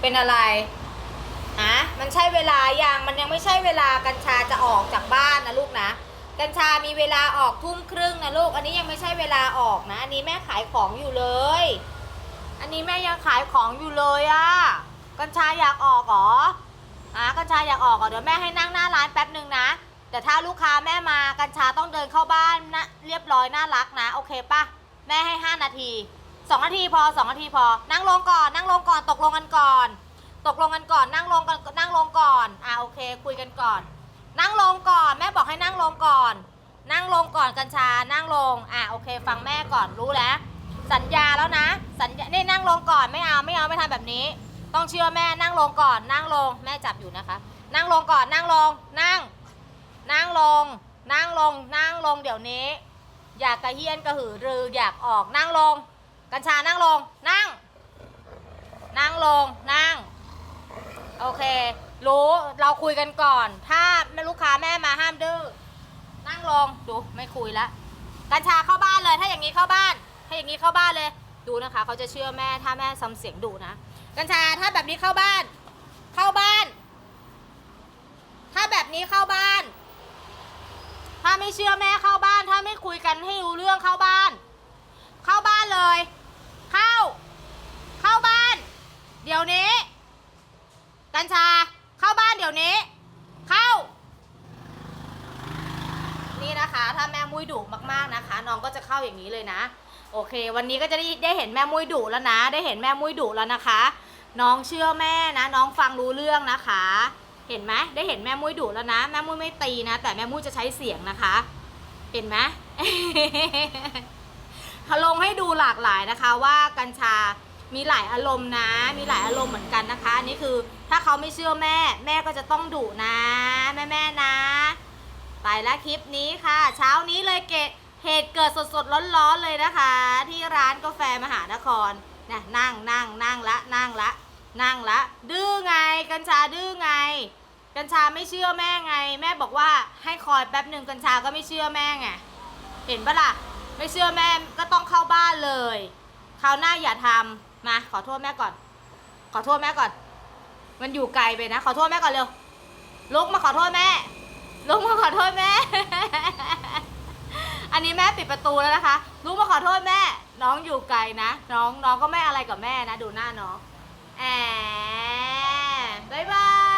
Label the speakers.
Speaker 1: เป็นอะไรฮะมันใช่เวลายังมันยังไม่ใช่เวลากัญชาจะออกจากบ้านนะลูกนะ กัญชามีเวลาออกทุ่มครึ่งนะลูก อันนี้ยังไม่ใช่เวลาออกนะ อันนี้แม่ขายของอยู่เลย อันนี้แม่ยังขายของอยู่เลยอะกัญชาอยากออกเหรออะกัญชาอยากออกเหรอเดี๋ยวแม่ให้นั่งหน้าร้านแป๊บหนึ่งนะ แต่ถ้าลูกค้าแม่มากัญชาต้องเดินเข้าบ้านนะเรียบร้อยน่ารักนะ โอเคปะแม่ให้ 5 นาที 2นาทีพอ2นาทีพอ นั่งลงก่อน นั่งลงก่อน ตกลงกันก่อน ตกลงกันก่อน นั่งลงกันนั่งลงก่อน อ่าโอเค คุยกันก่อน นั่งลงก่อน แม่บอกให้นั่งลงก่อน นั่งลงก่อนกัญชา นั่งลง อะโอเค ฟังแม่ก่อน รู้แล้ว สัญญาแล้วนะ สัญญา นี่นั่งลงก่อน ไม่เอา ไม่เอา ไม่ทำแบบนี้ ต้องเชื่อแม่ นั่งลงก่อน นั่งลง แม่จับอยู่นะคะ นั่งลงก่อน นั่งลง นั่ง นั่งลง นั่งลง นั่งลง เดี๋ยวนี้ อยากกระเฮียนกระหือรือ อยากออก นั่งลง กัญชานั่งลง นั่ง นั่งลง นั่ง โอเค รู้ เราคุยกันก่อน ถ้าแม่ลูกค้าแม่มาห้ามดื้อ นั่งลง ดู ไม่คุยละ กัญชาเข้าบ้านเลย ถ้าอย่างนี้เข้าบ้าน ถ้าอย่างนี้เข้าบ้านเลย ดูนะคะ เขาจะเชื่อแม่ ถ้าแม่ซ้ำเสียงดุนะ กัญชา ถ้าแบบนี้เข้าบ้าน เข้าบ้าน ถ้าแบบนี้เข้าบ้าน ถ้าไม่เชื่อแม่เข้าบ้าน ถ้าไม่คุยกันให้รู้เรื่องเข้าบ้าน เข้าบ้านเลย เข้า เข้าบ้าน เดี๋ยวนี้ กัญชา เข้าบ้านเดี๋ยวนี้ เข้า นี่นะคะ ถ้าแม่มุ้ยดุมากๆนะคะ น้องก็จะเข้าอย่างนี้เลยนะ โอเค วันนี้ก็จะได้ได้เห็นแม่มุ้ยดุแล้วนะ ได้เห็นแม่มุ้ยดุแล้วนะคะ น้องเชื่อแม่นะ น้องฟังรู้เรื่องนะคะ เห็นไหมได้เห็นแม่มุ้ยดุแล้วนะ แม่มุ้ยไม่ตีนะ แต่แม่มุ้ยจะใช้เสียงนะคะ เห็นไหมลงให้ดูหลากหลายนะคะว่ากัญชา มีหลายอารมณ์นะ มีหลายอารมณ์เหมือนกันนะคะอันนี้คือถ้าเขาไม่เชื่อแม่ แม่ก็จะต้องดุนะแม่แม่นะไปแล้วคลิปนี้ค่ะ เช้านี้เลยเกตเหตุเกิดสดๆร้อนๆเลยนะคะ ที่ร้านกาแฟมหานครนะนั่งนั่งนั่งละนั่งละนั่งละ ดื้อไง กัญชาดื้อไง กัญชาไม่เชื่อแม่ไง แม่บอกว่าให้คอยแป๊บหนึ่งกัญชาก็ไม่เชื่อแม่ไงเห็นปะล่ะไม่เชื่อแม่ก็ต้องเข้าบ้านเลยคราวหน้าอย่าทำ มาขอโทษแม่ก่อน ขอโทษแม่ก่อน มันอยู่ไกลไปนะ ขอโทษแม่ก่อนเร็วลุกมาขอโทษแม่ลุกมาขอโทษแม่ อันนี้แม่ปิดประตูแล้วนะคะลุกมาขอโทษแม่ น้องอยู่ไกลนะ น้องน้องก็ไม่อะไรกับแม่นะ ดูหน้าน้องแอบบายบาย